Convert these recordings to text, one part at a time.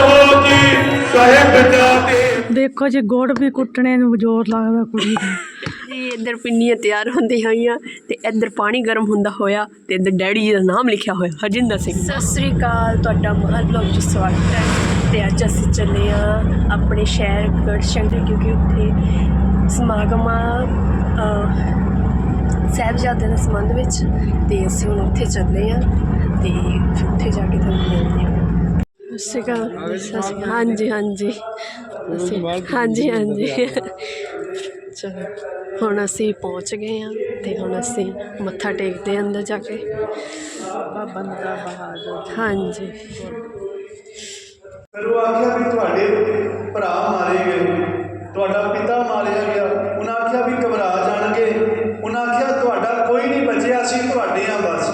ਹੋ ਜੀ? ਸਾਹਿਬ ਦੇਖੋ ਜੀ ਗੁੜ ਵੀ ਕੁੱਟਣੇ ਨੂੰ ਜ਼ੋਰ ਲੱਗਦਾ ਕੁੜੀ ਦਾ। ਜੀ ਇੱਧਰ ਪਿੰਨੀਆਂ ਤਿਆਰ ਹੁੰਦੀਆਂ ਹੋਈਆਂ ਤੇ ਇੱਧਰ ਪਾਣੀ ਗਰਮ ਹੁੰਦਾ ਹੋਇਆ ਤੇ ਇੱਧਰ ਡੈਡੀ ਜੀ ਦਾ ਨਾਮ ਲਿਖਿਆ ਹੋਇਆ ਹਰਜਿੰਦਰ ਸਿੰਘ। ਸਤਿ ਸ੍ਰੀ ਅਕਾਲ ਤੁਹਾਡਾ ਮਾਲ ਬਲੌਗ 'ਚ ਸਵਾਗਤ ਹੈ। ਤੇ ਅੱਜ ਅਸੀਂ ਚੱਲੇ ਆ ਆਪਣੇ ਸ਼ਹਿਰ ਗੜਸ਼ੰਕਰ ਕਿਉਂਕਿ ਉੱਥੇ ਸਮਾਗਮ ਆ ਅਹ, ਸਾਹਿਬਜ਼ਾਦੇ ਦੇ ਸੰਬੰਧ ਵਿੱਚ ਤੇ ਅਸੀਂ ਹੁਣ ਉੱਥੇ ਚੱਲੇ ਆ ਤੇ ਉੱਥੇ ਜਾ ਕੇ ਤੁਹਾਨੂੰ ਮਿਲਦੇ ਆ ਸਤਿ ਸ਼੍ਰੀ ਅਕਾਲ। ਸਤਿ ਸ਼੍ਰੀ ਅਕਾਲ। ਹਾਂਜੀ ਹਾਂਜੀ। ਅਸੀਂ- ਹਾਂਜੀ ਹਾਂਜੀ। ਚਲੋ ਹੁਣ ਅਸੀਂ ਪਹੁੰਚ ਗਏ ਹਾਂ ਤੇ ਹੁਣ ਅਸੀਂ ਮੱਥਾ ਟੇਕਦੇ ਹਾਂ ਅੰਦਰ ਜਾ ਕੇ। ਬਾਬਾ ਨੰਦਾ ਬਹਾਦਰ ਹਾਂਜੀ। ਫਿਰ ਉਹ ਆਖਿਆ ਵੀ ਤੁਹਾਡੇ ਭਰਾ ਮਾਰੇ ਗਏ। ਤੁਹਾਡਾ ਪਿਤਾ ਮਾਰਿਆ ਗਿਆ। ਉਹਨਾਂ ਆਖਿਆ ਵੀ ਘਬਰਾ ਜਾਣਗੇ। ਉਹਨਾਂ ਆਖਿਆ, ਤੁਹਾਡਾ ਕੋਈ ਨਹੀਂ ਬਚਿਆ, ਅਸੀਂ ਤੁਹਾਡੇ ਆ ਬਸ।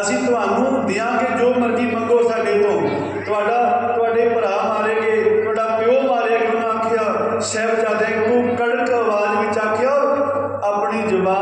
ਅਸੀਂ ਤੁਹਾਨੂੰ ਦਿਆਂਗੇ, ਜੋ ਮਰਜ਼ੀ ਮੰਗੋ ਸਾਡੇ ਤੋਂ। ਤੁਹਾਡਾ, ਤੁਹਾਡੇ ਭਰਾ ਮਾਰੇ ਗਏ ਤੁਹਾਡਾ ਪਿਓ ਮਾਰੇ ਗਏ ਉਹਨਾਂ ਆਖਿਆ, ਸਾਹਿਬਜ਼ਾਦੇ ਨੂੰ ਕੜਕ ਆਵਾਜ਼ ਵਿੱਚ ਆਖਿਆ, ਆਪਣੀ ਜ਼ੁਬਾਨ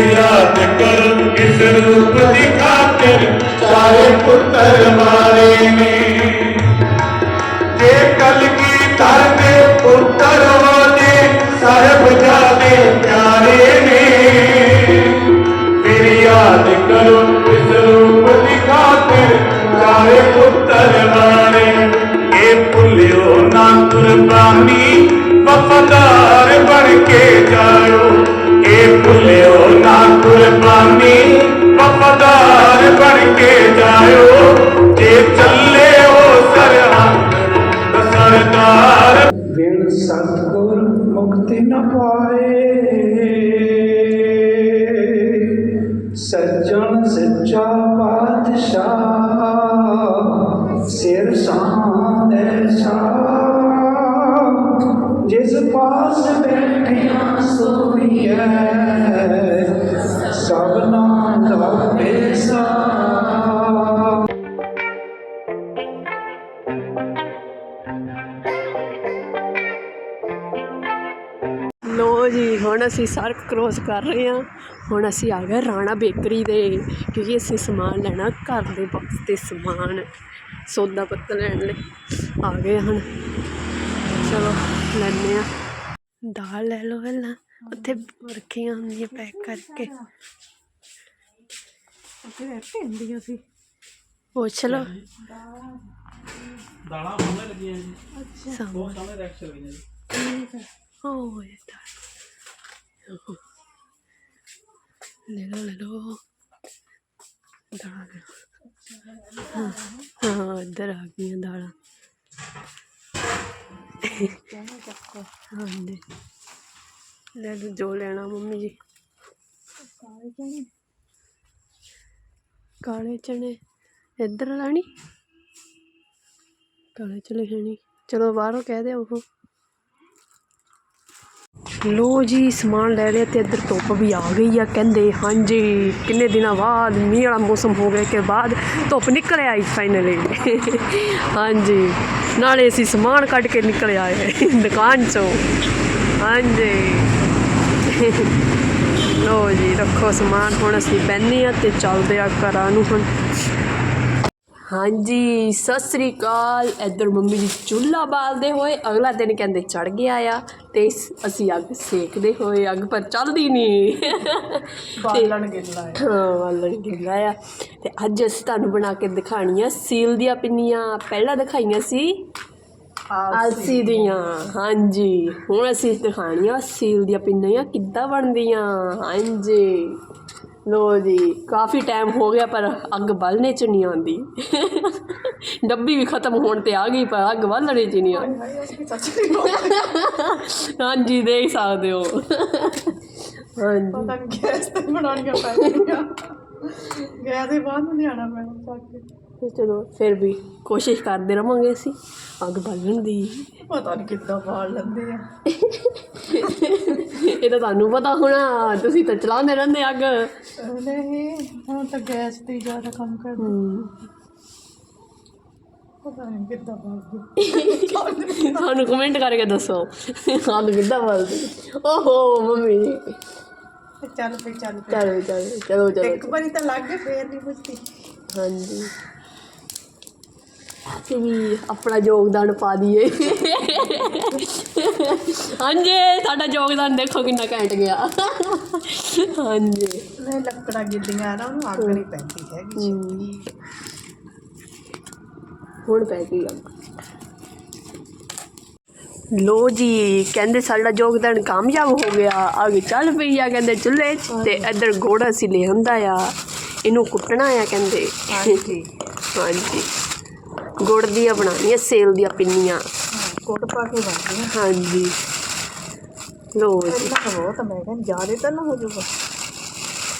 ਯਾਦ ਕਰ, ਇਸ ਰੂਪ ਦੀ ਖਾਤਰ ਚਾਰੇ ਪੁੱਤਰ ਮਾਰੇ ਨੇ। ਇਹ ਕਲਗੀ ਤਰਦੇ ਪੁੱਤਰ ਹੋ ਸਾਹਿਬ ਜਾਦੇ ਪਿਆਰੇ ਨੇ। ਫਿਰ ਯਾਦ ਕਰੋ, ਇਸ ਰੂਪ ਦੀ ਖਾਤਰ ਚਾਰੇ ਪੁੱਤਰ ਮਾਰੇ। ਇਹ ਭੁੱਲਿਓ ਨਾ ਕੁਰਬਾਨੀ, ਵਫਾਦਾਰ ਬਣ ਕੇ ਜਾਇਓ। ਇਹ ਭੁੱਲਿਓ ਨਾ ਕੁਰਬਾਨੀ ਵਫਾਦਾਰ ਬਣ ਕੇ ਲੋ ਜੀ ਹੁਣ ਅਸੀਂ ਸੜਕ ਕ੍ਰੋਸ ਕਰ ਰਹੇ ਹਾਂ। ਹੁਣ ਅਸੀਂ ਆ ਗਏ ਰਾਣਾ ਬੇਕਰੀ ਦੇ ਕਿਉਂਕਿ ਅਸੀਂ ਸਮਾਨ ਲੈਣਾ ਘਰ ਦੇ ਵਾਸਤੇ ਸਮਾਨ ਸੌਦਾ ਪੱਤਾ ਲੈਣ ਲਈ। ਆ ਗਏ ਹੁਣ। ਚਲੋ ਲੈਣੇ ਆ ਦਾਲ ਲੈ ਲਓ ਪਹਿਲਾਂ ਉੱਥੇ ਰੱਖੀਆਂ ਹੁੰਦੀਆਂ ਪੈਕ ਕਰਕੇ। ਉੱਥੇ ਬੈਠੇ ਹੁੰਦੀਆਂ ਸੀ। ਪੁੱਛ ਲਓ। ਲੱਗੀਆਂ ਜੀ। ਅੱਛਾ। ਬਹੁਤ ਸਾਹਮਣੇ ਰੈਕ ਚਲ ਗਈਆਂ ਜੀ ਓ ਹਾਂ ਇੱਧਰ ਆ ਗਈਆਂ ਦਾਲਾਂ ਹਾਂਜੀ ਲੈ ਲਓ ਜੋ ਲੈਣਾ ਮੰਮੀ ਜੀ ਕਾਲੇ ਚਨੇ ਇੱਧਰ ਲੈਣੀ ਕਾਲੇ ਚਨੇ ਲੈਣੀ ਚਲੋ ਬਾਹਰੋਂ ਕਹਿ ਦਿਓ ਉਹ ਲੋ ਜੀ, ਸਮਾਨ ਲੈ ਲਿਆ ਤੇ ਇੱਧਰ ਧੁੱਪ ਵੀ ਆ ਗਈ ਆ। ਕਹਿੰਦੇ, ਹਾਂਜੀ, ਕਿੰਨੇ ਦਿਨਾਂ ਬਾਅਦ ਮੀਂਹ ਵਾਲਾ ਮੌਸਮ ਹੋ ਗਿਆ ਕਿ ਬਾਅਦ ਧੁੱਪ ਨਿਕਲ ਆਈ ਫਾਈਨਲੀ ਹਾਂਜੀ, ਨਾਲੇ ਅਸੀਂ ਸਮਾਨ ਕੱਢ ਕੇ ਨਿਕਲ ਆਏ ਦੁਕਾਨ ਚੋਂ। ਹਾਂਜੀ। ਲੋ ਜੀ, ਰੱਖੋ ਸਮਾਨ, ਹੁਣ ਅਸੀਂ ਬਹਿੰਦੇ ਆ ਤੇ ਚੱਲਦੇ ਆ ਘਰਾਂ ਨੂੰ ਹੁਣ। ਹਾਂਜੀ ਸਤਿ ਸ੍ਰੀ ਅਕਾਲ। ਇੱਧਰ ਮੰਮੀ ਜੀ ਚੁੱਲ੍ਹਾ ਬਾਲਦੇ ਹੋਏ ਅਗਲਾ ਦਿਨ ਕਹਿੰਦੇ ਚੜ ਗਿਆ ਆ ਤੇ ਅਸੀਂ ਅੱਗ ਸੇਕਦੇ ਹੋਏ ਅੱਗ ਪਰ ਚੱਲਦੀ ਨਹੀਂ। ਬਾਲਣ ਗਿੱਲਾ ਹੈ ਹਾਂ ਵਾਲਣ ਗਿੱਲਾ ਆ। ਤੇ ਅੱਜ ਅਸੀਂ ਤੁਹਾਨੂੰ ਬਣਾ ਕੇ ਦਿਖਾਣੀਆਂ ਸੀਲ ਦੀਆਂ ਪਿੰਨੀਆਂ। ਪਹਿਲਾਂ ਦਿਖਾਈਆਂ ਸੀ ਆਲਸੀ ਦੀਆਂ। ਹਾਂਜੀ ਹੁਣ ਅਸੀਂ ਦਿਖਾਣੀਆਂ ਸੀਲ ਦੀਆਂ ਪਿੰਨੀਆਂ ਕਿੱਦਾਂ ਬਣਦੀਆਂ? ਹਾਂਜੀ। ਲੋ ਜੀ ਕਾਫੀ ਟਾਈਮ ਹੋ ਗਿਆ ਪਰ ਅੱਗ ਬਾਲਣੇ ਚ ਨਹੀਂ ਆਉਂਦੀ। ਡੱਬੀ ਵੀ ਖਤਮ ਹੋਣ ਤੇ ਆ ਗਈ ਪਰ ਅੱਗ ਬਾਲਣੇ ਚ ਨਹੀਂ ਆਉਂਦੀ। ਹਾਂਜੀ ਦੇਖ ਸਕਦੇ ਹੋ। ਹਾਂਜੀ ਪਤਾ ਨਹੀਂ ਗੈਸ ਤੇ ਬਣਾਉਣੀਆਂ ਪੈਣਗੀਆਂ ਗੈਸ ਦੇ ਬਾਅਦ ਨੂੰ ਲਿਆਣਾ ਪੈਣਾ ਚੱਕ ਚਲੋ ਫਿਰ ਵੀ ਕੋਸ਼ਿਸ਼ ਕਰਦੇ ਰਵਾਂਗੇ ਅਸੀਂ ਅੱਗ ਬਾਲਣ ਦੀ। ਪਤਾ ਨਹੀਂ ਕਿੱਦਾਂ ਬਾਲ ਲੈਂਦੇ ਆ। ਇਹ ਤਾਂ ਤੁਹਾਨੂੰ ਪਤਾ ਹੋਣਾ ਤੁਸੀਂ ਤਾਂ ਚਲਾਉਂਦੇ ਰਹਿੰਦੇ ਅੱਗ। ਨਹੀਂ ਹੁਣ ਤਾਂ ਗੈਸ ਤੇ ਹੀ ਜ਼ਿਆਦਾ ਕੰਮ ਕਰਦਾ। ਹਮ, ਪਤਾ ਨਹੀਂ ਕਿੱਦਾਂ ਬਾਲਦੇ। ਸਾਨੂੰ ਕਮੈਂਟ ਕਰਕੇ ਦੱਸੋ ਅੱਗ ਕਿੱਦਾਂ ਬਲਦੀ। ਓਹੋ ਮੰਮੀ। ਚੱਲ ਫੇ ਚੱਲ ਪਈ। ਚਲੋ ਚਲੋ ਚਲੋ ਚਲੋ ਇੱਕ ਵਾਰੀ ਤਾਂ ਲੱਗ ਗਏ ਫੇਰ ਨਹੀਂ ਪੁੱਛਦੀ। ਹਾਂਜੀ। ਅਸੀਂ ਵੀ ਆਪਣਾ ਯੋਗਦਾਨ ਪਾ ਦਈਏ। ਹਾਂਜੀ ਸਾਡਾ ਯੋਗਦਾਨ ਦੇਖੋ ਕਿੰਨਾ ਘੈਂਟ ਗਿਆ। ਹਾਂਜੀ। ਨਹੀਂ ਲੱਕੜਾਂ ਗਿੱਲੀਆਂ ਨਾ ਉਹਨੂੰ ਅੱਗ ਨਹੀਂ ਪੈਂਦੀ ਹੈਗੀ। ਹੁਣ ਪੈ ਗਈ ਅੱਗ। ਲੋ ਜੀ ਕਹਿੰਦੇ ਸਾਡਾ ਯੋਗਦਾਨ ਕਾਮਯਾਬ ਹੋ ਗਿਆ। ਅੱਗ ਚੱਲ ਪਈ ਆ ਕਹਿੰਦੇ ਚੁੱਲ੍ਹੇ 'ਚ ਤੇ ਇੱਧਰ ਗੋੜਾ ਅਸੀਂ ਲੈ ਹੁੰਦਾ ਆ। ਇਹਨੂੰ ਕੁੱਟਣਾ ਆ ਕਹਿੰਦੇ। ਹਾਂਜੀ। ਹਾਂਜੀ। ਗੁੜ ਦੀਆਂ ਬਣਾਉਣੀਆਂ ਸੇਲ ਦੀਆਂ ਪਿੰਨੀਆਂ। ਕੋਟ ਪਾ ਕੇ ਬਣਦੀ ਆ ਹਾਂਜੀ। ਲੋ ਜੀ। ਇੰਨਾ ਕੁ ਬਹੁਤ ਆ, ਮੈਂ ਕਹਿੰਦਾ ਜ਼ਿਆਦਾ ਤਾਂ ਨਾ ਹੋ ਜਾਊਗਾ।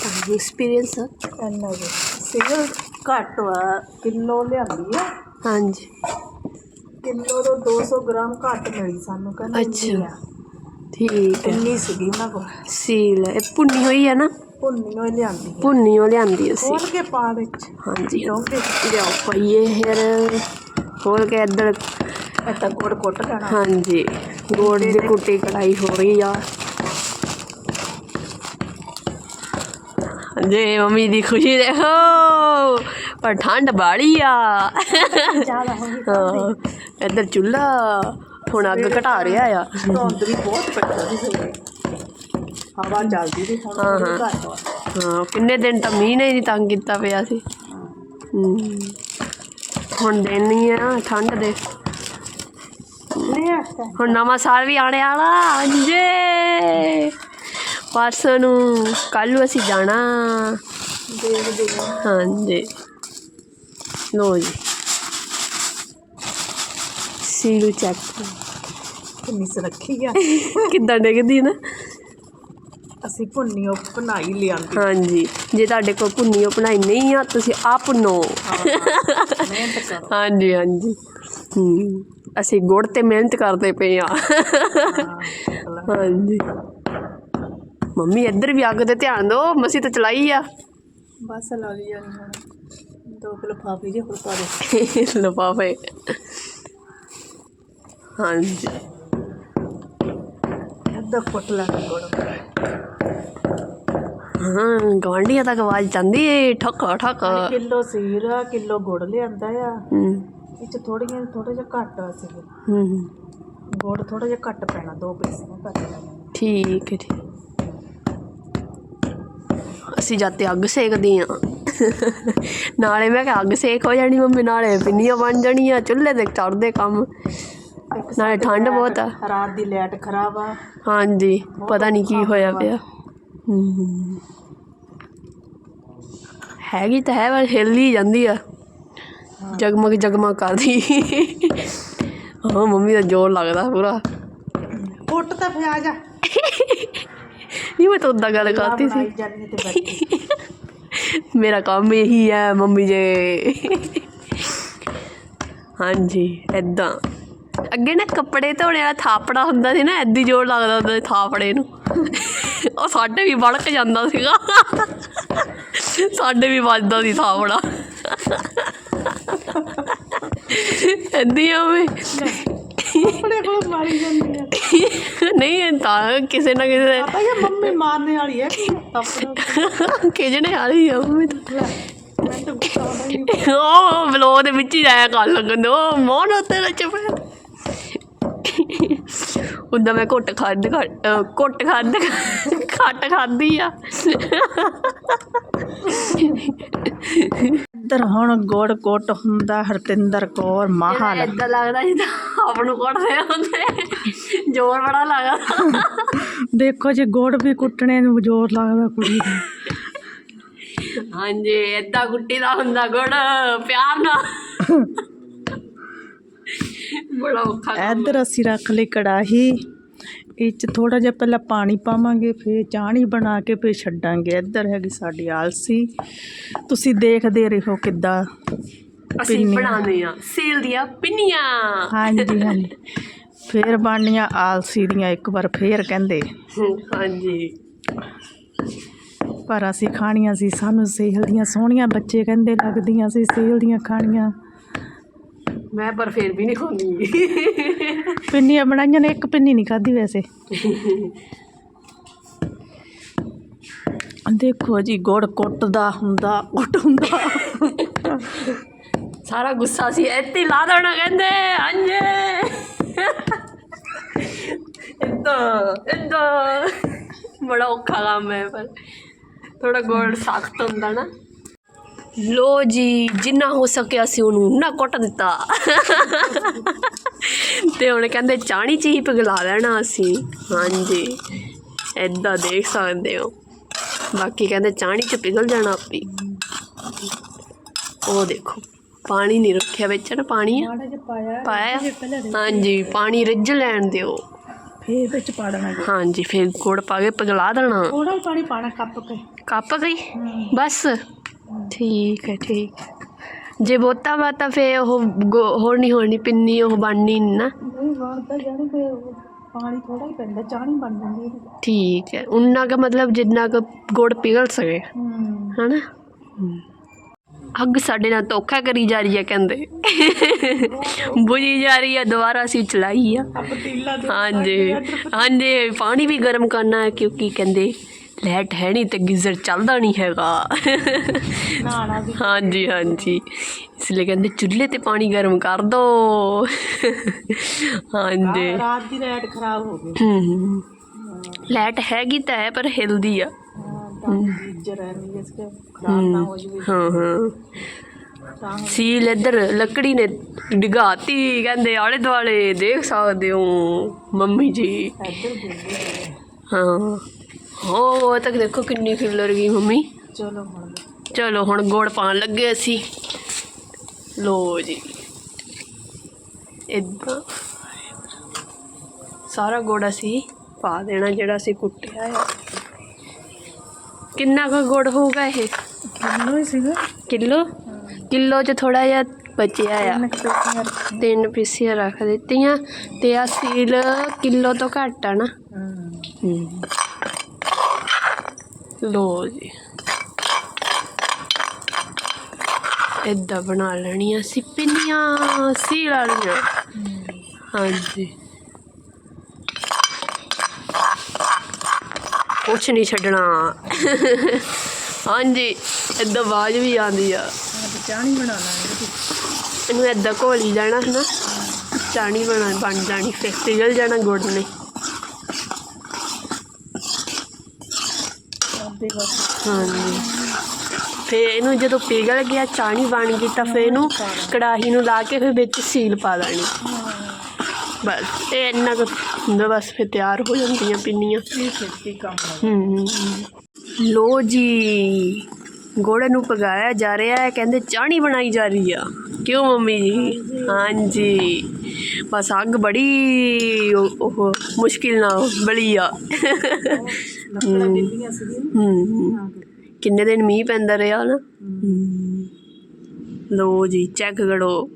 ਤੁਹਾਨੂੰ ਐਕਸਪੀਰੀਅੰਸ ਇੰਨਾ ਜੀ ਸਿਗਲ ਘੱਟ ਵਾ ਕਿਲੋ ਲਿਆਂਦੀ ਆ। ਹਾਂਜੀ। ਕਿਲੋ ਤੋਂ 200 ਗ੍ਰਾਮ ਘੱਟ ਮਿਲੀ ਸਾਨੂੰ ਕਹਿੰਦੇ ਅੱਛਾ। ਇੰਨੀ ਆ। ਠੀਕ ਹੈ ਇੰਨੀ ਸੀਗੀ ਉਹਨਾਂ ਕੋਲ। ਸੀਲ ਇਹ ਭੁੰਨੀ ਹੋਈ ਹੈ ਨਾ? ਭੁੰਨੀ ਹੋਈ ਲਿਆਂਦੀ ਆ। ਭੁੰਨੀ ਉਹ ਲਿਆਂਦੀ ਅਸੀਂ। ਖੋਲ ਕੇ ਪਾ ਵਿੱਚ। ਹਾਂਜੀ ਡੋਂਗੇ ਲਿਆਓ ਪਈਏ ਫਿਰ। ਖੋਲ ਕੇ ਇੱਧਰ। ਗੁੜ ਕੁੱਟ ਲੈਣਾ ਹਾਂਜੀ ਗੋੜ ਦੀ ਕੁੱਟੀ ਕੜਾਈ ਹੋ ਰਹੀ ਆ। ਜੇ ਮੰਮੀ ਦੀ ਖੁਸ਼ੀ ਦੇਖੋ ਪਰ ਠੰਡ ਬਾੜੀ ਆ। ਜ਼ਿਆਦਾ ਹੋ ਗਈ ਹਾਂ ਇੱਧਰ ਚੁੱਲ੍ਹਾ ਹੁਣ ਅੱਗ ਘਟਾ ਰਿਹਾ ਆ। ਧੁੰਦ ਵੀ ਬਹੁਤ ਪਈ ਸੀ। ਸਵੇਰੇ ਹਵਾ ਚੱਲਦੀ ਸੀ ਹੁਣ ਹਾਂ, ਹਾਂ। ਹਾਂ ਕਿੰਨੇ ਦਿਨ ਤਾਂ ਮੀਂਹ ਨੇ ਨਹੀਂ ਤੰਗ ਕੀਤਾ ਪਿਆ ਸੀ। ਹਮ। ਹੁਣ ਦਿਨ ਆ ਠੰਡ ਦੇ। ਹੁਣ ਨਵਾਂ ਸਾਲ ਵੀ ਆਣੇ ਵਾਲਾ ਹਾਂਜੀ ਪਰਸੋਂ ਨੂੰ ਕੱਲ ਨੂੰ ਅਸੀਂ ਜਾਣਾ। ਦੇਖਦੇ ਹਾਂ। ਹਾਂਜੀ। ਲੋ ਜੀ। Seal check. ਕਿੰਨੀ ਸੁਰੱਖੀ ਆ। ਕਿੱਦਾਂ ਡਿੱਗਦੀ ਨਾ? ਅਸੀਂ ਭੁੰਨੀ ਉਹ ਬਣਾਈ ਲਿਆਂਦੀ। ਹਾਂਜੀ ਜੇ ਤੁਹਾਡੇ ਕੋਲ ਭੁੰਨੀ ਉਹ ਬਣਾਈ ਨਹੀਂ ਆ ਤੁਸੀਂ ਆਪ ਨੋ ਮਿਹਨਤ ਕਰੋ ਹਾਂਜੀ। ਹਾਂਜੀ ਅਸੀਂ ਗੁੜ ਤੇ ਮਿਹਨਤ ਕਰਦੇ ਪਏ ਆ। ਹਾਂਜੀ। ਮੰਮੀ ਇੱਧਰ ਵੀ ਅੱਗ ਤੇ ਧਿਆਨ ਦਿਓ ਮਸੀ ਤਾਂ ਚਲਾਈ ਆ। ਬਸ ਲਾ ਲਈ ਹੁਣ। ਦੋ ਕਿਲੋ ਫਾਫੀ ਜੇ ਹੋਰ ਪਾ ਦੇ ਲਫਾਫੇ। ਹਾਂਜੀ। ਲੈਣਾ ਗੁੜ। ਹਾਂ ਗਵਾਂਢੀਆਂ ਤੱਕ ਆਵਾਜ਼ ਜਾਂਦੀ ਏ ਠੱਕ ਠੱਕ। ਕਿਲੋ ਸੀਰਾ ਕਿਲੋ ਗੁੜ ਲਿਆਂਦਾ ਆ। ਹਮ, ਇਹ ਚ ਥੋੜੀਆਂ ਥੋੜਾ ਜਿਹਾ ਘੱਟ ਆ ਸੀ ਹਮ, ਗੁੜ ਥੋੜਾ ਜਿਹਾ ਘੱਟ ਪੈਣਾ ਦੋ ਪੀਸੀਆਂ ਘੱਟ ਲੈਣਾ ਠੀਕ ਹੈ ਠੀਕ। ਅਸੀਂ ਜਾਤੇ ਅੱਗ ਸੇਕਦੇ ਆ। ਨਾਲੇ ਮੈਂ ਕਿਹਾ ਅੱਗ ਸੇਕ ਹੋ ਜਾਣੀ ਮੰਮੀ ਨਾਲੇ ਪਿੰਨੀਆਂ ਬਣ ਜਾਣੀਆਂ ਚੁੱਲ੍ਹੇ ਤੇ ਚੜਦੇ ਕੰਮ। ਨਾਲੇ ਠੰਡ ਬਹੁਤ ਆ। ਰਾਤ ਦੀ ਲਾਈਟ ਖਰਾਬ ਆ। ਹਾਂਜੀ ਪਤਾ ਨਹੀਂ ਕੀ ਹੋਇਆ ਪਿਆ। ਹੈਗੀ ਤਾਂ ਹੈ ਪਰ ਹਿੱਲ ਜਾਂਦੀ ਆ। ਜਗਮਗ ਜਗਮਗ ਕਰਦੀ। ਹਾਂ ਮੰਮੀ ਦਾ ਜ਼ੋਰ ਲੱਗਦਾ ਪੂਰਾ। ਫੁੱਟ ਤਾਂ ਫਿਰ ਆ ਜਾ। ਨਹੀਂ ਮੈਂ ਤਾਂ ਉਦਾਂ ਗੱਲ ਕਰਤੀ ਸੀ। ਮੇਰਾ ਕੰਮ ਇਹੀ ਹੈ ਮੰਮੀ ਜੇ। ਹਾਂਜੀ ਐਦਾਂ ਅੱਗੇ ਨਾ ਕੱਪੜੇ ਧੋਣੇ ਵਾਲਾ ਥਾਪੜਾ ਹੁੰਦਾ ਸੀ ਨਾ ਐਦੀ ਜੋਰ ਲੱਗਦਾ ਹੁੰਦਾ ਸੀ ਥਾਪੜੇ ਨੂੰ। ਉਹ ਸਾਡੇ ਵੀ ਵੜਕ ਜਾਂਦਾ ਸੀਗਾ। ਸਾਡੇ ਵੀ ਵੱਜਦਾ ਸੀ ਥਾਪੜਾ। ਐਦੀ ਆਵੇਂ ਆਪਣੇ ਕੋਲ ਮਾਰੀ ਜਾਂਦੀ ਆ। ਨਹੀਂ ਇਹ ਤਾਂ ਕਿਸੇ ਨਾ ਕਿਸੇ ਪਤਾ ਇਹ ਮੰਮੀ ਮਾਰਨੇ ਵਾਲੀ ਹੈ ਆਪਣਾ ਖਿਜਣੇ ਵਾਲੀ ਆ ਮੰਮੀ ਤਾਂ। ਮੈਂ ਤਾਂ ਗੁੱਸਾ ਆਉਂਦਾ ਹੀ ਨਹੀਂ। ਉਹ ਬਲੋ ਦੇ ਵਿੱਚ ਹੀ ਆਇਆ ਗੱਲ ਲੱਗਣ ਦੋ। ਮੋਨ ਤੇਰਾ ਚੁੱਪ ਉਦਾਂ ਮੈਂ ਘੁੱਟ ਖਾਦ ਘੁੱਟ ਖਾਦ ਖੱਟ ਖਾਦੀ ਆ। ਇੱਧਰ ਹੁਣ ਗੋੜ ਕੋਟ ਹੁੰਦਾ ਹਰਪਿੰਦਰ ਕੌਰ ਮਾਹਲ। ਏਦਾਂ ਲੱਗਦਾ ਜਿੱਦਾਂ ਆਪ ਨੂੰ ਕੁੱਟਦੇ ਹੁੰਦੇ ਜ਼ੋਰ ਬੜਾ ਲੱਗਦਾ। ਦੇਖੋ ਜੀ ਗੋੜ ਵੀ ਕੁੱਟਣੇ ਨੂੰ ਜ਼ੋਰ ਲੱਗਦਾ ਕੁੜੀ ਦਾ। ਹਾਂਜੀ ਏਦਾਂ ਗੁੱਟੀ ਦਾ ਹੁੰਦਾ ਗੁੜ ਪਿਆਰ ਨਾਲ। ਬੜਾ ਔਖਾ ਕੰਮ ਇੱਧਰ ਅਸੀਂ ਰੱਖ ਲਈ ਕੜਾਹੀ ਇਹ ਚ ਥੋੜਾ ਜਿਹਾ ਪਹਿਲਾਂ ਪਾਣੀ ਪਾਵਾਂਗੇ ਫਿਰ ਚਾਣੀ ਬਣਾ ਕੇ ਫਿਰ ਛੱਡਾਂਗੇ। ਇੱਧਰ ਹੈਗੀ ਸਾਡੀ ਆਲਸੀ। ਤੁਸੀਂ ਦੇਖਦੇ ਰਹੋ ਕਿੱਦਾਂ ਅਸੀਂ ਪਿੰਨੀਆਂ। ਬਣਾਉਂਦੇ ਆ ਸੀਲ ਦੀਆਂ ਪਿੰਨੀਆਂ। ਹਾਂਜੀ ਹਾਂਜੀ। ਫੇਰ ਬਣਨੀਆਂ ਆਲਸੀ ਦੀਆਂ ਇੱਕ ਵਾਰ ਫੇਰ ਕਹਿੰਦੇ। ਹਾਂਜੀ। ਪਰ ਅਸੀਂ ਖਾਣੀਆਂ ਸੀ ਸਾਨੂੰ ਸੇਲ ਦੀਆਂ ਸੋਹਣੀਆਂ ਬੱਚੇ ਕਹਿੰਦੇ ਲੱਗਦੀਆਂ ਸੀ ਸੇਲ ਦੀਆਂ ਖਾਣੀਆਂ। ਮੈਂ ਪਰ ਫੇਰ ਵੀ ਨਹੀਂ ਖਾਂਦੀ। ਪਿੰਨੀਆਂ ਬਣਾਈਆਂ ਨੇ ਇੱਕ ਪਿੰਨੀ ਨਹੀਂ ਖਾਧੀ ਵੈਸੇ। ਦੇਖੋ ਜੀ ਗੁੜ ਕੁੱਟਦਾ ਹੁੰਦਾ ਕੁੱਟ ਹੁੰਦਾ। ਸਾਰਾ ਗੁੱਸਾ ਸੀ ਇੱਥੇ ਹੀ ਲਾ ਦੇਣਾ ਕਹਿੰਦੇ ਹਾਂਜੀ ਇਦਾਂ ਇਦਾਂ। ਬੜਾ ਔਖਾ ਕੰਮ ਹੈ ਪਰ। ਥੋੜਾ ਗੋਲ ਸਖਤ ਹੁੰਦਾ ਨਾ। ਲੋ ਜੀ ਜਿੰਨਾ ਹੋ ਸਕਿਆ ਸੀ ਉਹਨੂੰ ਨਾ ਕੁੱਟ ਦਿੱਤਾ। ਤੇ ਹੁਣ ਕਹਿੰਦੇ ਚਾਣੀ ਚ ਹੀ ਪਿਘਲਾ ਲੈਣਾ ਅਸੀਂ। ਹਾਂਜੀ ਐਦਾਂ ਦੇਖ ਸਕਦੇ ਹੋ। ਬਾਕੀ ਕਹਿੰਦੇ ਚਾਣੀ ਚ ਪਿਘਲ ਜਾਣਾ ਆਪੀ। ਉਹ ਦੇਖੋ ਪਾਣੀ ਨਹੀਂ ਰੱਖਿਆ ਵਿੱਚ ਨਾ ਪਾਣੀ ਆ। ਪਾਇਆ ਹਾਂਜੀ ਪਾਣੀ ਰਿੱਝ ਲੈਣ ਦਿਓ। ਫੇਰ ਵਿੱਚ ਪਾ ਦੇਣਾ ਹਾਂਜੀ ਫਿਰ ਗੁੜ ਪਾ ਕੇ ਪਿਘਲਾ ਦੇਣਾ। ਥੋੜਾ ਪਾਣੀ ਪਾਣਾ ਕੱਪ ਕੇ। ਕੱਪ ਗਈ ਬਸ। ਠੀਕ ਹੈ ਠੀਕ ਜੇ ਬੋਤਾ ਵਾ ਤਾਂ ਫੇ ਉਹ ਨਹੀਂ ਹੋਣੀ ਪਿੰਨੀ ਉਹ ਬਣਨੀ ਨੀ ਨਾ। ਨਹੀਂ ਬਣਦਾ ਜਾਨੀ ਕਿ ਪਾਣੀ ਥੋੜਾ ਹੀ ਪੈਂਦਾ ਚਾਣੀ ਬਣ ਜਾਂਦੀ ਹੈ ਠੀਕ ਹੈ ਉਨਾ ਕੁ ਮਤਲਬ ਜਿੰਨਾ ਕੁ ਗੁੜ ਪਿਘਲ ਸਕੇ। ਹੂੰ ਹਨਾ? ਅੱਗ ਸਾਡੇ ਨਾਲ ਧੋਖਾ ਕਰੀ ਜਾ ਰਹੀ ਹੈ ਕਹਿੰਦੇ। ਬੁਝੀ ਜਾ ਰਹੀ ਹੈ ਦੁਬਾਰਾ ਅਸੀਂ ਚਲਾਈ ਆ। ਪਤੀਲਾ ਹਾਂਜੀ ਹਾਂਜੀ ਪਾਣੀ ਵੀ ਗਰਮ ਕਰਨਾ ਹੈ ਕਿਉਂਕਿ ਕਹਿੰਦੇ ਲਾਈਟ ਹੈ ਨਹੀਂ ਤੇ ਗੀਜ਼ਰ ਚੱਲਦਾ ਨਹੀਂ ਹੈਗਾ। ਹਾਂਜੀ ਹਾਂਜੀ। ਇਸ ਲਈ ਕਹਿੰਦੇ ਚੁੱਲ੍ਹੇ ਤੇ ਪਾਣੀ ਗਰਮ ਕਰ ਦੋ। ਹਾਂਜੀ। ਰਾਤ ਦੀ ਲਾਈਟ ਖਰਾਬ ਹੋ ਗਈ। ਹੂੰ ਲਾਈਟ ਹੈਗੀ ਤਾਂ ਹੈ ਪਰ ਹਿਲਦੀ ਆ। ਹੈ ਹੋ। ਸੀਲ ਇੱਧਰ ਲੱਕੜੀ ਨੇ ਡਿਗਾਤੀ ਕਹਿੰਦੇ ਆਲੇ ਦੁਆਲੇ ਦੇਖ ਸਕਦੇ ਹੋ ਮੰਮੀ ਜੀ। ਹਾਂ। ਹੋ ਉਹ ਤੱਕ ਦੇਖੋ ਕਿੰਨੀ ਖਿਲਰ ਗਈ ਮੰਮੀ। ਚਲੋ ਹੁਣ। ਚਲੋ ਹੁਣ ਗੁੜ ਪਾਣ ਲੱਗੇ ਅਸੀਂ। ਲੋ ਜੀ। ਇਦਾਂ ਸਾਰਾ ਗੁੜ ਅਸੀਂ ਪਾ ਦੇਣਾ ਜਿਹੜਾ ਅਸੀਂ ਕੁੱਟਿਆ ਹੈ ਕਿੰਨਾ ਕੁ ਗੁੜ ਹੋਊਗਾ ਇਹ? ਕਿੰਨੋ ਹੀ ਸੀਗਾ। ਕਿਲੋ? ਕਿਲੋ 'ਚ ਥੋੜਾ ਜਿਹਾ ਬਚਿਆ ਆ। ਤਿੰਨ ਪੀਸੀਆਂ ਰੱਖ ਦਿੱਤੀਆਂ ਤੇ ਆ ਸੀਲ ਕਿਲੋ ਤੋਂ ਘੱਟ ਆ ਨਾ। ਹੂੰ। ਲੋ ਜੀ। ਏਦਾਂ ਬਣਾ ਲੈਣੀਆਂ ਸੀ ਪਿੰਨੀਆਂ ਸੀ ਵਾਲੀਆਂ। ਹਾਂਜੀ। ਕੁਛ ਨਹੀਂ ਛੱਡਣਾ। ਹਾਂਜੀ ਏਦਾਂ ਆਵਾਜ਼ ਵੀ ਆਉਂਦੀ ਆ। ਚਾਣੀ ਬਣਾ ਲਾਂਗੇ ਇਹਨੂੰ ਏਦਾਂ ਘੋਲੀ ਜਾਣਾ ਹੈ ਨਾ ਚਾਣੀ ਬਣਾ ਬਣ ਜਾਣੀ ਫਿਰ ਪਿਘਲ ਜਾਣਾ ਗੁੜ ਨੇ। ਬਸ ਹਾਂਜੀ। ਫਿਰ ਇਹਨੂੰ ਜਦੋਂ ਪਿਘਲ ਗਿਆ ਚਾਣੀ ਬਣ ਗਈ ਤਾਂ ਫਿਰ ਇਹਨੂੰ ਕੜਾਹੀ ਨੂੰ ਲਾ ਕੇ ਫਿਰ ਵਿੱਚ ਸੀਲ ਪਾ ਦੇਣੀ ਬਸ ਇਹ ਇੰਨਾ ਕੁ ਹੁੰਦਾ ਬਸ ਫਿਰ ਤਿਆਰ ਹੋ ਜਾਂਦੀਆਂ ਪਿੰਨੀਆਂ। ਇਹ ਛੇਤੀ ਕੰਮ ਹੋ ਹੂੰ ਲੋ ਜੀ ਗੋੜੇ ਨੂੰ ਪਗਾਇਆ ਜਾ ਰਿਹਾ ਹੈ ਕਹਿੰਦੇ ਚਾਣੀ ਬਣਾਈ ਜਾ ਰਹੀ ਆ। ਕਿਉਂ ਮੰਮੀ ਜੀ? ਹਾਂਜੀ। ਬਸ ਅੱਗ ਬੜੀ ਉਹ ਮੁਸ਼ਕਿਲ ਨਾਲ ਬਲੀ ਆ। ਲੱਕੜਾਂ ਦਿੱਲੀਆਂ ਸੀਗੀਆਂ। ਹੂੰ ਕਿੰਨੇ ਦਿਨ ਮੀਂਹ ਪੈਂਦਾ ਰਿਹਾ ਨਾ? ਲੋ ਜੀ ਚੈੱਕ ਕਰੋ।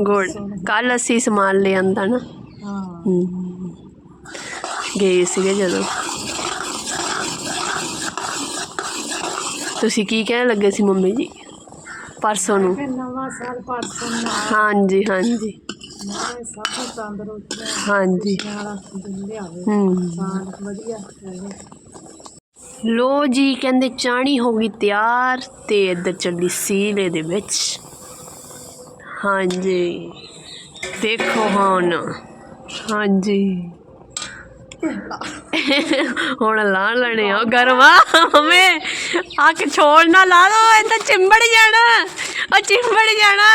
ਗੁੜ ਕੱਲ ਅਸੀਂ ਸਮਾਨ ਲੈ ਆਂਦਾ ਨਾ। ਹਾਂ। ਗਏ ਸੀਗੇ ਜਦੋਂ। ਤੁਸੀਂ ਕੀ ਕਹਿਣ ਲੱਗੇ ਸੀ ਮੰਮੀ ਜੀ? ਪਰਸੋਂ ਨੂੰ। ਫਿਰ ਨਵਾਂ ਸਾਲ ਪਰਸੋਂ ਨਾਲ। ਹਾਂਜੀ ਹਾਂਜੀ। ਸਭ ਤੰਦਰੁਸਤ ਹਾਂਜੀ। ਹੂੰ। ਵਧੀਆ ਲੋ ਜੀ ਕਹਿੰਦੇ ਚਾਣੀ ਹੋ ਗਈ ਤਿਆਰ ਤੇ ਇੱਧਰ ਚੱਲੀ ਸੀਲ ਇਹਦੇ ਵਿੱਚ। ਹਾਂਜੀ। ਦੇਖੋ ਹੁਣ। ਹਾਂਜੀ। ਹੁਣ ਲਾ ਲੈਣੇ ਆ ਗਰਮਾ। ਮਮੇ ਅੱਖ ਛੋੜ ਨਾ ਲਾ ਦੋ ਇਹ ਤਾਂ ਚਿੰਬੜ ਜਾਣਾ। ਉਹ ਚਿੰਬੜ ਜਾਣਾ।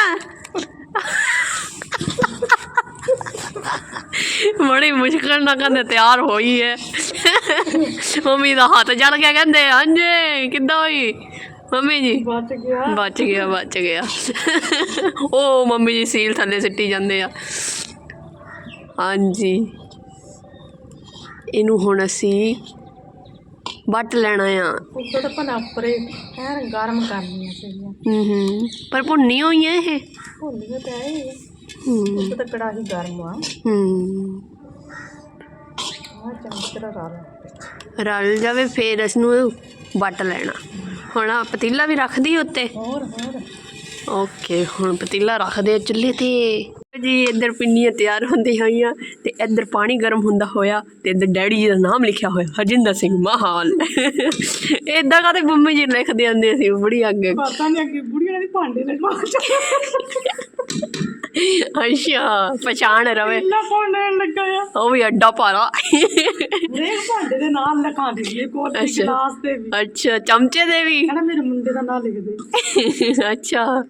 ਬੜੀ ਮੁਸ਼ਕਲ ਨਾਲ ਕਹਿੰਦੇ ਤਿਆਰ ਹੋਈ ਹੈ ਮੰਮੀ ਦਾ ਹੱਥ ਜਲ ਗਿਆ ਕਹਿੰਦੇ ਹਾਂਜੀ ਕਿੱਦਾਂ ਹੋਈ? ਮੰਮੀ ਜੀ? ਬਚ ਗਿਆ। ਬਚ ਗਿਆ ਬਚ ਗਿਆ। ਉਹ ਮੰਮੀ ਜੀ ਸੀਲ ਥੱਲੇ ਸਿੱਟੀ ਜਾਂਦੇ ਆ। ਹਾਂਜੀ। ਇਹਨੂੰ ਹੁਣ ਅਸੀਂ ਵੱਟ ਲੈਣਾ ਆ। ਉੱਤੋਂ ਭਲਾ ਉੱਪਰੇ ਐਨ ਗਰਮ ਕਰਨੀ ਆ ਸਹੀਆਂ ਹੂੰ ਹੂੰ। ਪਰ ਭੁੰਨੀ ਹੋਈ ਹੈ ਇਹ? ਭੁੱਲ ਤਾਂ ਇਹ ਹੂੰ। ਉੱਤੋਂ ਤਾਂ ਕੜਾਹੀ ਗਰਮ ਆ। ਹੂੰ। ਆ ਚੰਗੀ ਤਰ੍ਹਾਂ ਰਲ। ਰਲ ਜਾਵੇ ਫੇਰ ਇਸ ਨੂੰ ਵੱਟ ਲੈਣਾ। ਹੁਣ ਆਹ ਪਤੀਲਾ ਵੀ ਰੱਖਦੀ ਉੱਤੇ। ਹੋਰ ਹੋਰ। ਓਕੇ ਹੁਣ ਪਤੀਲਾ ਰੱਖਦੇ ਆ ਚੁੱਲ੍ਹੇ ਤੇ। ਜੀ ਇੱਧਰ ਪਿੰਨੀਆਂ ਤਿਆਰ ਹੁੰਦੀਆਂ ਹੋਈਆਂ ਤੇ ਇੱਧਰ ਪਾਣੀ ਗਰਮ ਹੁੰਦਾ ਹੋਇਆ ਤੇ ਇੱਧਰ ਡੈਡੀ ਜੀ ਦਾ ਨਾਮ ਲਿਖਿਆ ਹੋਇਆ ਹਰਜਿੰਦਰ ਸਿੰਘ ਮਹਾਲ। ਇਦਾਂ ਕਾਤੇ ਮੰਮੀ ਜੀ ਲਿਖਦੇ ਆਂਦੇ ਸੀ ਬੜੀ ਅੱਗੇ। ਪਤਾ ਨਹੀਂ ਅੱਗੇ ਬੁੜੀਆਂ ਦੀ ਭਾਂਡੇ ਨੇ। ਅੱਛਾ ਪਛਾਣ ਰਵੇ। ਕਿੰਨਾ ਕੌਣ ਲੈਣ ਲੱਗਾ ਆ? ਉਹ ਵੀ ਅੱਡਾ ਭਾਰਾ। ਹਰੇਕ ਭਾਂਡੇ ਦੇ ਨਾਲ ਲਿਖਾ ਦਿੰਦੀ ਕੋਲ ਅੱਛਾ। ਗਲਾਸ ਤੇ ਵੀ। ਅੱਛਾ ਚਮਚੇ ਦੇ ਵੀ? ਕਹਿੰਦਾ ਮੇਰੇ ਮੁੰਡੇ ਦਾ ਨਾਂ ਲਿਖ ਦੇ। ਅੱਛਾ।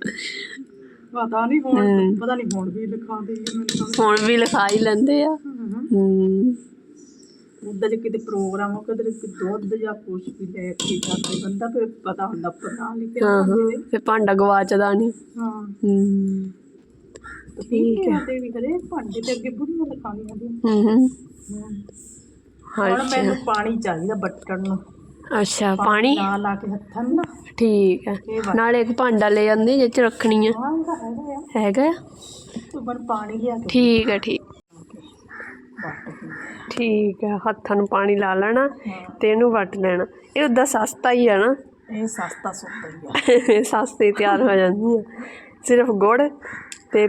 ਪਤਾ ਨਹੀਂ ਹੁਣ ਹਮ। ਪਤਾ ਨਹੀਂ ਹੁਣ ਵੀ ਲਿਖਾਉਂਦੇ ਹੀ ਮੈਨੂੰ ਤਾਂ ਹੁਣ ਵੀ ਲਿਖਾ ਹੀ ਲੈਂਦੇ ਆ। ਹੂੰ ਉਧਰ ਜੇ ਕਿਤੇ ਪ੍ਰੋਗਰਾਮ ਹੋ ਕਦੇ ਕਿ ਦੁੱਧ ਜਾਂ ਕੁਛ ਵੀ ਲੈ ਕੇ ਜਾਂਦੇ ਬੰਦਾ ਫਿਰ ਪਤਾ ਹੁੰਦਾ ਨਾਂ ਲਿਖਿਆ ਹਾਂ ਹਾਂ। ਨੇ। ਫੇ ਭਾਂਡਾ ਗਵਾਚਦਾ ਨਹੀਂ ਹਾਂ। ਹੂੰ। ਠੀਕ ਹੈ। ਤੇ ਵੀ ਕਰੇ ਭਾਂਡੇ ਤੇ ਅੱਗੇ ਬੁੜੀਆਂ ਲਿਖਾਉਂਦੀਆਂ ਹੁੰਦੀਆਂ ਹੂੰ ਹੂੰ। ਹੁਣ ਅੱਛਾ। ਮੈਨੂੰ ਪਾਣੀ ਚਾਹੀਦਾ ਬੱਟਣ ਨੂੰ। ਅੱਛਾ ਪਾਣੀ ਲਾ ਲਾ ਕੇ ਹੱਥਾਂ ਨੂੰ ਨਾ। ਠੀਕ ਹੈ। ਇਹ ਵਾ- ਨਾਲੇ ਇੱਕ ਭਾਂਡਾ ਲੈ ਜਾਂਦੇ ਜਿਹ ਚ ਰੱਖਣੀ ਆ। ਹੈਗਾ? ਤੂੰ ਪਾਣੀ ਲਿਆ ਕੇ। ਠੀਕ ਹੈ ਠੀਕ। ਠੀਕ ਹੈ ਹੱਥਾਂ ਨੂੰ ਪਾਣੀ ਲਾ ਲੈਣਾ ਤੇ ਇਹਨੂੰ ਵੱਟ ਲੈਣਾ। ਇਹ ਉਦਾਂ ਸਸਤਾ ਹੀ ਆ ਨਾ। ਇਹ ਸਸਤਾ ਸੁੱਤਾ ਹੀ ਆ। ਸਸਤੇ ਤਿਆਰ ਹੋ ਜਾਂਦੀ ਆ। ਸਿਰਫ ਗੁੜ ਤੇ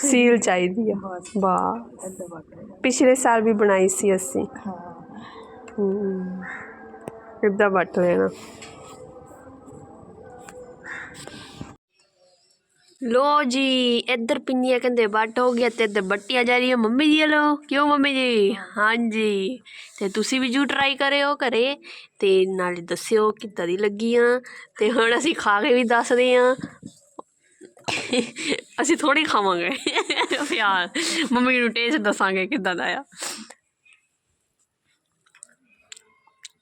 ਸੀਲ ਚਾਹੀਦੀ ਆ। ਵਾਹ ਏਦਾਂ। ਪਿਛਲੇ ਸਾਲ ਵੀ ਬਣਾਈ ਸੀ ਅਸੀਂ। ਹਾਂ। ਹੂੰ। ਇਦਾਂ ਵੱਟ ਲੈਣਾ। ਲੋ ਜੀ ਇੱਧਰ ਪਿੰਨੀਆਂ ਕਹਿੰਦੇ ਵੱਟ ਹੋ ਗਿਆ ਤੇ ਇੱਧਰ ਬੱਟੀਆਂ ਜਾ ਰਹੀਆਂ। ਮੰਮੀ ਜੀ ਲੋ ਕਿਉਂ ਮੰਮੀ ਜੀ? ਹਾਂਜੀ। ਤੇ ਤੁਸੀਂ ਵੀ ਜੂ ਟਰਾਈ ਕਰਿਓ ਘਰੇ ਤੇ ਨਾਲੇ ਦੱਸਿਓ ਕਿੱਦਾਂ ਦੀ ਲੱਗੀਆਂ। ਤੇ ਹੁਣ ਅਸੀਂ ਖਾ ਕੇ ਵੀ ਦੱਸਦੇ ਆ। ਅਸੀਂ ਥੋੜੀ ਖਾਵਾਂਗੇ। ਪਿਆਰ। ਮੰਮੀ ਨੂੰ ਟੇਸਟ ਦੱਸਾਂਗੇ ਕਿੱਦਾਂ ਦਾ ਆ।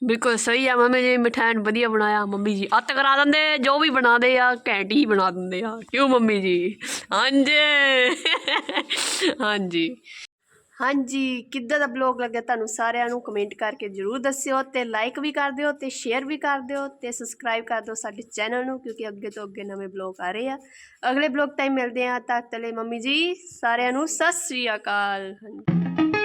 ਬਿਲਕੁਲ ਸਹੀ ਆ, ਮੰਮੀ ਜੀ ਮਿਠਾਈ ਵਧੀਆ ਬਣਾਇਆ, ਮੰਮੀ ਜੀ ਅੱਤ ਕਰਾ ਦਿੰਦੇ, ਜੋ ਵੀ ਬਣਾਦੇ ਆ, ਘੈਂਟ ਹੀ ਬਣਾ ਦਿੰਦੇ ਆ। ਕਿਉਂ ਮੰਮੀ ਜੀ? ਹਾਂਜੀ। ਹਾਂਜੀ। ਹਾਂਜੀ, ਕਿੱਦਾਂ ਦਾ ਬਲੌਗ ਲੱਗਿਆ ਤੁਹਾਨੂੰ ਸਾਰਿਆਂ ਨੂੰ? ਕਮੈਂਟ ਕਰਕੇ ਜਰੂਰ ਦੱਸਿਓ ਤੇ ਲਾਈਕ ਵੀ ਕਰ ਦਿਓ ਤੇ ਸ਼ੇਅਰ ਵੀ ਕਰ ਦਿਓ ਤੇ ਸਬਸਕ੍ਰਾਈਬ ਕਰ ਦਿਓ ਸਾਡੇ ਚੈਨਲ ਨੂੰ ਕਿਉਂਕਿ ਅੱਗੇ ਤੋਂ ਅੱਗੇ ਨਵੇਂ ਬਲੌਗ ਆ ਰਹੇ ਆ। ਅਗਲੇ ਬਲੌਗ ਟਾਈਮ ਮਿਲਦੇ ਆ ਤੱਕ ਲਈ ਮੰਮੀ ਜੀ, ਸਾਰਿਆਂ ਨੂੰ ਸਤਿ ਸ੍ਰੀ ਅਕਾਲ। ਹਾਂਜੀ